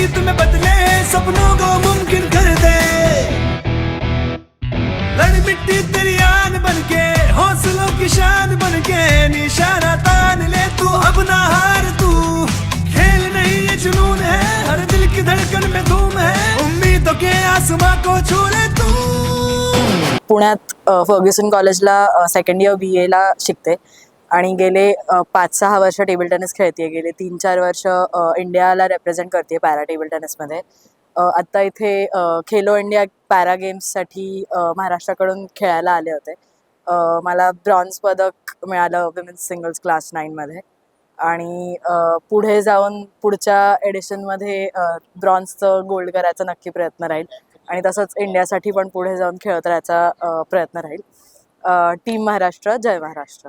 में बदले सपनों को मुमकिन कर दे। लड़ मिट्टी तेरी आन बन के हौसलों की शान बन के निशाना तान ले तू अब ना हार तू। खेल नहीं ये जुनून है हर दिल की धड़कन में धूम है। उम्मीदों के आसमां को छू ले तू। पुण्यात फर्ग्युसन कॉलेजला सेकंड इयर बी एला शिकते. आणि गेले पाच सहा वर्ष टेबल टेनिस खेळते गेले तीन चार वर्ष इंडियाला रेप्रेझेंट करते पॅरा टेबल टेनिसमध्ये आत्ता इथे खेलो इंडिया पॅरा गेम्ससाठी महाराष्ट्राकडून खेळायला आले होते. मला ब्रॉन्झ पदक मिळालं विमेन्स सिंगल्स क्लास नाईनमध्ये आणि पुढे जाऊन पुढच्या एडिशनमध्ये ब्रॉन्झचं गोल्ड करायचा नक्की प्रयत्न राहील. आणि तसंच इंडियासाठी पण पुढे जाऊन खेळत राहायचा प्रयत्न राहील. टीम महाराष्ट्र जय महाराष्ट्र.